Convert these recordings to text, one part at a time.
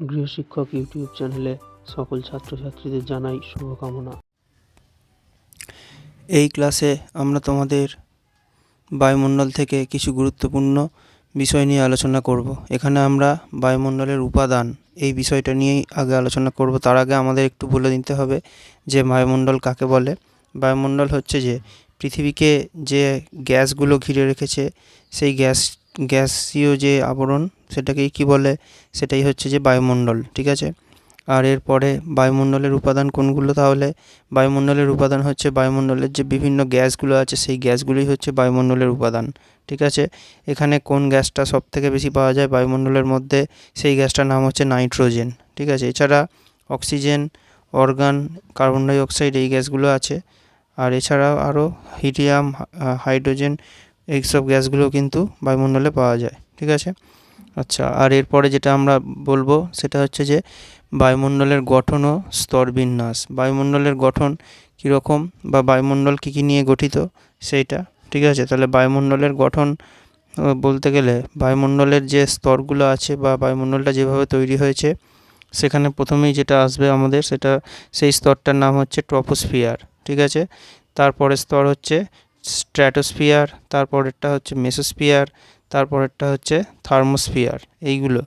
গৃহশিক্ষক YouTube চ্যানেলে সকল ছাত্রছাত্রীদের জানাই শুভকামনা। এই ক্লাসে আমরা তোমাদের বায়ুমণ্ডল থেকে কিছু গুরুত্বপূর্ণ বিষয় নিয়ে আলোচনা করব। এখানে আমরা বায়ুমণ্ডলের উপাদান এই বিষয়টা নিয়েই আগে আলোচনা করব। তার আগে আমাদের একটু বলে দিতে হবে যে বায়ুমণ্ডল কাকে বলে? বায়ুমণ্ডল হচ্ছে যে পৃথিবীকে যে গ্যাসগুলো ঘিরে রেখেছে, সেই গ্যাস গ্যাসীয় যে আবরণ, সেটাকেই কি বলে? সেটাই হচ্ছে যে বায়ুমণ্ডল, ঠিক আছে? আর এরপরে বায়ুমণ্ডলের উপাদান কোনগুলো? তাহলে বায়ুমণ্ডলের উপাদান হচ্ছে বায়ুমণ্ডলের যে বিভিন্ন গ্যাসগুলো আছে, সেই গ্যাসগুলোই হচ্ছে বায়ুমণ্ডলের উপাদান, ঠিক আছে? এখানে কোন গ্যাসটা সব থেকে বেশি পাওয়া যায় বায়ুমণ্ডলের মধ্যে? সেই গ্যাসটার নাম হচ্ছে নাইট্রোজেন, ঠিক আছে? এছাড়া oxygen, argon, carbon dioxide এই গ্যাসগুলো আছে। আর এছাড়াও আরও হিলিয়াম হাইড্রোজেন এইসব গ্যাসগুলো কিন্তু বায়ুমণ্ডলে পাওয়া যায়, ঠিক আছে? আচ্ছা আর এরপরে যেটা আমরা বলব সেটা হচ্ছে যে বায়ুমণ্ডলের গঠন ও স্তরবিন্যাস বায়ুমণ্ডলের গঠন কীরকম বা বায়ুমণ্ডল কী কী নিয়ে গঠিত সেইটা, ঠিক আছে? তাহলে বায়ুমণ্ডলের গঠন বলতে গেলে বায়ুমণ্ডলের যে স্তরগুলো আছে বা বায়ুমণ্ডলটা যেভাবে তৈরি হয়েছে, সেখানে প্রথমেই যেটা আসবে আমাদের সেটা, সেই স্তরটার নাম হচ্ছে ট্রপোস্ফিয়ার, ঠিক আছে? তারপরের স্তর হচ্ছে স্ট্র্যাটোস্ফিয়ার, তারপরেরটা হচ্ছে মেসোস্ফিয়ার, তারপরেরটা হচ্ছে থার্মোস্ফিয়ার, এইগুলো।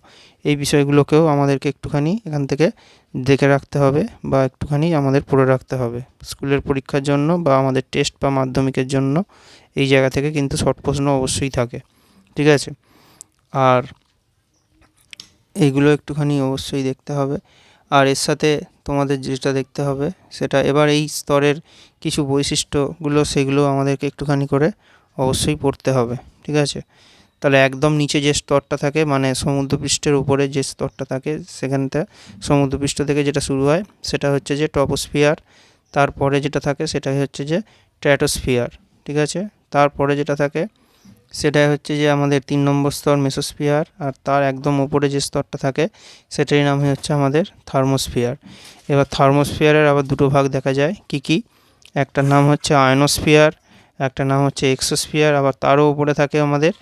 এই বিষয়গুলোকেও আমাদেরকে একটুখানি এখান থেকে দেখে রাখতে হবে বা একটুখানি আমাদের পড়ে রাখতে হবে। স্কুলের পরীক্ষার জন্য বা আমাদের টেস্ট বা মাধ্যমিকের জন্য এই জায়গা থেকে কিন্তু শর্ট প্রশ্ন অবশ্যই থাকে, ঠিক আছে? আর এইগুলো একটুখানি অবশ্যই দেখতে হবে। আর এর সাথে তোমাদের যেটা দেখতে হবে, সেটা এবার এই স্তরের কিছু বৈশিষ্ট্যগুলো, সেগুলো আমাদেরকে একটুখানি করে অবশ্যই পড়তে হবে, ঠিক আছে? তাহলে একদম নিচে যে স্তরটা থাকে মানে সমুদ্রপৃষ্ঠের উপরে যে স্তরটা থাকে, সেখানটা সমুদ্রপৃষ্ঠ থেকে যেটা শুরু হয়, সেটা হচ্ছে যে টপোস্ফিয়ার, তারপরে যেটা থাকে, সেটাই হচ্ছে যে ট্র্যাটোস্ফিয়ার, ঠিক আছে? তারপরে যেটা থাকে সেটাই হচ্ছে যে আমাদের তিন নম্বর স্তর মেসোস্ফিয়ার আর তার একদম উপরে যে স্তরটা থাকে, সেটারই নাম হচ্ছে আমাদের থার্মোস্ফিয়ার। এবার থার্মোস্ফিয়ারের আবার দুটো ভাগ দেখা যায়, কি কি? একটা নাম হচ্ছে আয়নোস্ফিয়ার, একটা নাম হচ্ছে এক্সোস্ফিয়ার, আবার তারও উপরে থাকে আমাদের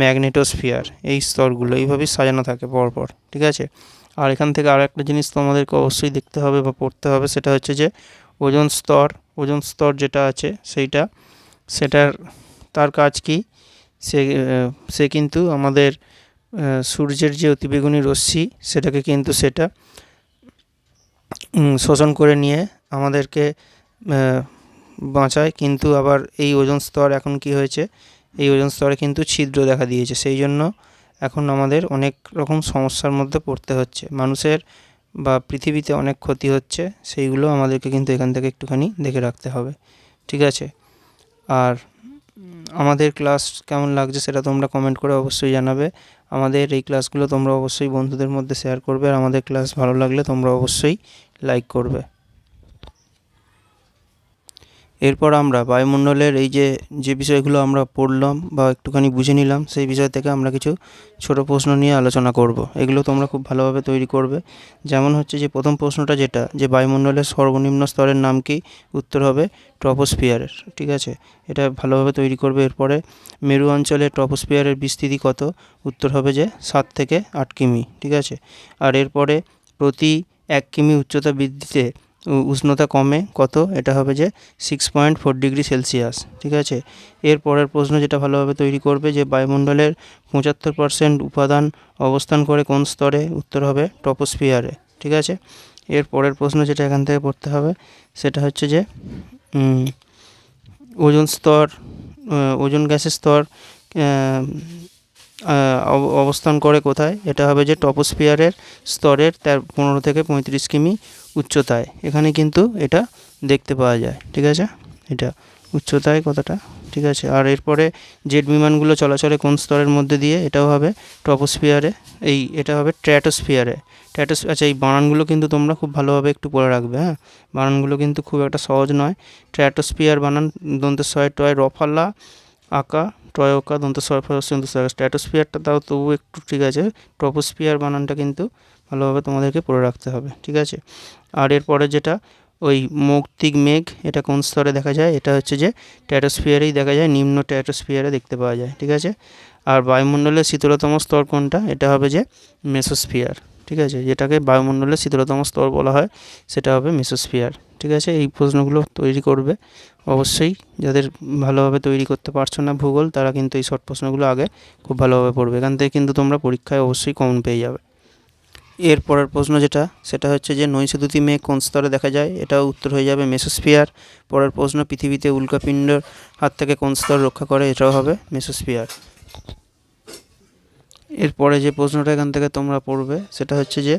ম্যাগনেটোস্ফিয়ার, এই স্তরগুলো এইভাবেই সাজানো থাকে পরপর, ঠিক আছে? আর এখান থেকে আরও একটা জিনিস তোমাদেরকে অবশ্যই দেখতে হবে বা পড়তে হবে, সেটা হচ্ছে যে ওজন স্তর ওজন স্তর যেটা আছে সেইটা, সেটার, তার কাজ কি? সে সে কিন্তু আমাদের সূর্যের যে অতিবেগুনি রশ্মি, সেটাকে কিন্তু সেটা শোষণ করে নিয়ে আমাদেরকে বাঁচায়। কিন্তু আবার এই ওজন স্তর এখন কি হয়েছে? এই ওজন স্তরে কিন্তু ছিদ্র দেখা দিয়েছে। সেই জন্য এখন আমাদের অনেক রকম সমস্যার মধ্যে পড়তে হচ্ছে। মানুষের বা পৃথিবীতে অনেক ক্ষতি হচ্ছে, সেইগুলো আমাদেরকে কিন্তু এখান থেকে একটুখানি দেখে রাখতে হবে। ঠিক আছে? আর আমাদের ক্লাস কেমন লাগছে সেটা তোমরা কমেন্ট করে অবশ্যই জানাবে। আমাদের এই ক্লাসগুলো তোমরা অবশ্যই বন্ধুদের মধ্যে শেয়ার করবে আর আমাদের ক্লাস ভালো লাগলে তোমরা অবশ্যই লাইক করবে। এরপর আমরা বায়ুমণ্ডলের এই যে যে বিষয়গুলো আমরা পড়লাম বা একটুখানি বুঝে নিলাম, সেই বিষয় থেকে আমরা কিছু ছোট প্রশ্ন নিয়ে আলোচনা করব। এগুলো তোমরা খুব ভালোভাবে তৈরি করবে। যেমন হচ্ছে যে, প্রথম প্রশ্নটা যেটা, যে বায়ুমণ্ডলের সর্বনিম্ন স্তরের নাম কি? উত্তর হবে ট্রপোস্ফিয়ারের, ঠিক আছে? এটা ভালোভাবে তৈরি করবে। এরপরে মেরু অঞ্চলে ট্রপোস্ফিয়ারের বিস্তৃতি কত? উত্তর হবে যে, সাত থেকে আট কিমি, ঠিক আছে? আর এরপরে প্রতি এক কিমি উচ্চতা বৃদ্ধিতে উষ্ণতা কমে, কত? এটা হবে যে six point four degree Celsius ঠিক আছে? এর পরের প্রশ্ন যেটা ভালোভাবে তৈরি করবে যে বায়ুমণ্ডলের পঁচাত্তর পার্সেন্ট উপাদান অবস্থান করে কোন স্তরে? উত্তর হবে টপোস্ফিয়ারে ঠিক আছে? এর পরের প্রশ্ন যেটা এখান থেকে পড়তে হবে, সেটা হচ্ছে যে ওজন স্তর ওজন গ্যাসের স্তর অবস্থান করে কোথায়? এটা হবে যে টপোস্ফিয়ারের স্তরের তার পনেরো থেকে পঁয়ত্রিশ কিমি উচ্চতায়। এখানে কিন্তু এটা দেখতে পাওয়া যায়, ঠিক আছে? এটা উচ্চতায় কতটা, ঠিক আছে? আর এরপরে জেট বিমানগুলো চলাচলে কোন স্তরের মধ্যে দিয়ে? এটাও হবে টপোস্ফিয়ারে। এই, এটা হবে ট্র্যাটোস্ফিয়ারে। ট্র্যাটোস আচ্ছা এই বানানগুলো কিন্তু তোমরা খুব ভালোভাবে একটু পড়ে রাখবে হ্যাঁ? বানানগুলো কিন্তু খুব একটা সহজ নয়। ট্র্যাটোস্ফিয়ার বানান দন্তস্বয় টয় রফাল্লা আঁকা টয়কা দন্তস্বয় দন্তস্বয় স্ট্র্যাটোস্ফিয়ারটা তাও তবু একটু ঠিক আছে। ট্রপোস্ফিয়ার বানানটা কিন্তু ভালোভাবে তোমাদেরকে পড়ে রাখতে হবে, ঠিক আছে? আর এরপরে যেটা, ওই মৌক্তিক মেঘ, এটা কোন স্তরে দেখা যায়? এটা হচ্ছে যে ট্যাটোস্ফিয়ারেই দেখা যায়, নিম্ন ট্যাটোস্ফিয়ারে দেখতে পাওয়া যায়, ঠিক আছে? আর বায়ুমণ্ডলের শীতলতম স্তর কোনটা? এটা হবে যে মেসোস্ফিয়ার ঠিক আছে? যেটাকে বায়ুমণ্ডলের শীতলতম স্তর বলা হয়, সেটা হবে মেসোস্ফিয়ার। ঠিক আছে? এই প্রশ্নগুলো তৈরি করবে। অবশ্যই যাদের ভালোভাবে তৈরি করতে পারছ না ভূগোল, তারা কিন্তু এই শর্ট প্রশ্নগুলো আগে খুব ভালোভাবে পড়বে। এখান থেকে কিন্তু তোমরা পরীক্ষায় অবশ্যই কমন পেয়ে যাবে। এর পরের প্রশ্ন যেটা, সেটা হচ্ছে যে নৈশদ্যুতি মেঘ কোন স্তরে দেখা যায়? এটাও উত্তর হয়ে যাবে মেসোস্ফিয়ার। পরের প্রশ্ন, পৃথিবীতে উল্কাপিণ্ডর হাত থেকে কোন স্তর রক্ষা করে? এটাও হবে মেসোস্ফিয়ার। এরপরে যে প্রশ্নটা এখান থেকে তোমরা পড়বে, সেটা হচ্ছে যে,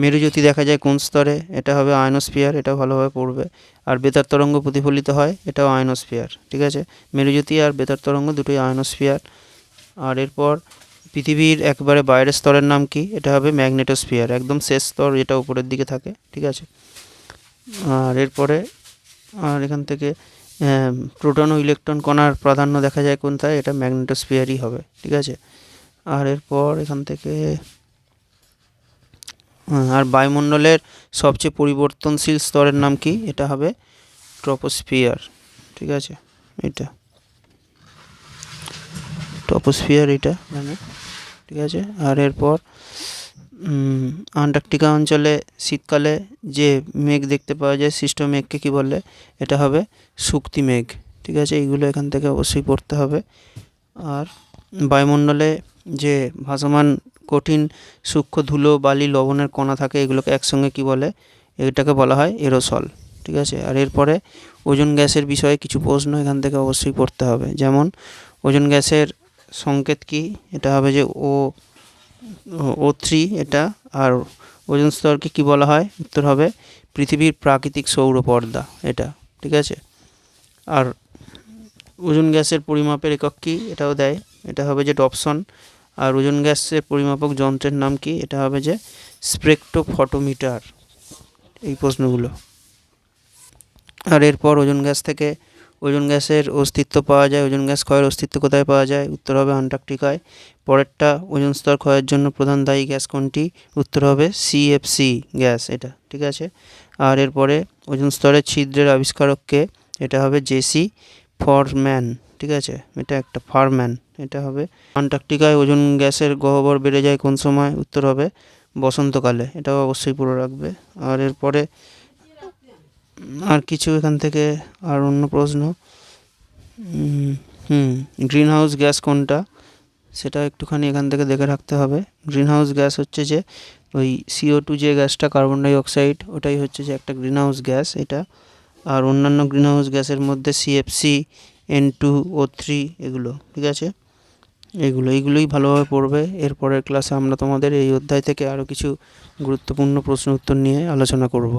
মেরুজ্যোতি দেখা যায় কোন স্তরে? এটা হবে আয়নোস্ফিয়ার এটা ভালোভাবে পড়বে। আর বেতার তরঙ্গ প্রতিফলিত হয়, এটাও আয়নোস্ফিয়ার, ঠিক আছে? মেরুজ্যোতি আর বেতার তরঙ্গ দুটোই আয়নোস্ফিয়ার। আর এরপর পৃথিবীর একবারে বাইরের স্তরের নাম কি? এটা হবে ম্যাগনেটোস্ফিয়ার, একদম শেষ স্তর যেটা উপরের দিকে থাকে, ঠিক আছে? আর এরপরে, আর এখান থেকে প্রোটন ও ইলেকট্রন কণার প্রাধান্য দেখা যায় কোনটায় এটা ম্যাগনেটোস্ফিয়ারই হবে, ঠিক আছে? আর এরপর এখান থেকে আর বায়ুমণ্ডলের সবচেয়ে পরিবর্তনশীল স্তরের নাম কি? এটা হবে ট্রপোস্ফিয়ার, ঠিক আছে? এটা ট্রপোস্ফিয়ার এটা মানে ঠিক আছে? আর এরপর আন্টার্কটিকা অঞ্চলে শীতকালে যে মেঘ দেখতে পাওয়া যায়, সৃষ্ট মেঘকে কী বলে? এটা হবে শুক্তি মেঘ। ঠিক আছে? এইগুলো এখান থেকে অবশ্যই পড়তে হবে। আর বায়ুমণ্ডলে যে ভাসমান কঠিন সূক্ষ্ম ধুলো, বালি, লবণের কণা থাকে, এগুলোকে একসঙ্গে কী বলে? এটাকে বলা হয় এরোসল, ঠিক আছে? আর এরপরে ওজোন গ্যাসের বিষয়ে কিছু প্রশ্ন এখান থেকে অবশ্যই পড়তে হবে। যেমন, ওজোন গ্যাসের সংকেত কি? এটা হবে যে ও ও থ্রি এটা, আর ওজন স্তরকে কী বলা হয়? উত্তর হবে পৃথিবীর প্রাকৃতিক সৌর পর্দা এটা, ঠিক আছে? আর ওজন গ্যাসের পরিমাপের একক কী? এটাও দেয়। এটা হবে যে ডপসন আর ওজোন গ্যাসের পরিমাপক যন্ত্রের নাম কি? এটা হবে যে স্পেকট্রোফটোমিটার। এই প্রশ্নগুলো। আর এরপর ওজোন গ্যাস থেকে ওজোন গ্যাসের অস্তিত্ব পাওয়া যায়। ওজোন গ্যাস ক্ষয়ের অস্তিত্ব কোথায় পাওয়া যায়? উত্তর হবে আন্টার্কটিকায়। পরেরটা, ওজোন স্তর ক্ষয়ের জন্য প্রধান দায়ী গ্যাস কোনটি? উত্তর হবে সিএফসি গ্যাস এটা, ঠিক আছে? আর এরপরে ওজোন স্তরের ছিদ্রের আবিষ্কারককে, এটা হবে জেসি ফরম্যান। ঠিক আছে? এটা একটা ফারম্যান, এটা হবে আন্টার্কটিকায় ওজন গ্যাসের গহ্বর বেড়ে যায় কোন সময়? উত্তর হবে বসন্তকালে, এটাও অবশ্যই পুরো রাখবে। আর এরপরে আর কিছু এখান থেকে আর অন্য প্রশ্ন? হুম গ্রিন হাউস গ্যাস কোনটা? সেটা একটুখানি এখান থেকে দেখে রাখতে হবে। গ্রিন হাউস গ্যাস হচ্ছে যে ওই সিও টু যে গ্যাসটা কার্বন ডাইঅক্সাইড ওটাই হচ্ছে যে একটা গ্রিন হাউস গ্যাস এটা। আর অন্যান্য গ্রিন হাউস গ্যাসের মধ্যে CFC N two O three এগুলো, ঠিক আছে? এগুলো, এইগুলোই ভালোভাবে পড়বে। এরপরের ক্লাসে আমরা তোমাদের এই অধ্যায় থেকে আরও কিছু গুরুত্বপূর্ণ প্রশ্ন উত্তর নিয়ে আলোচনা করব।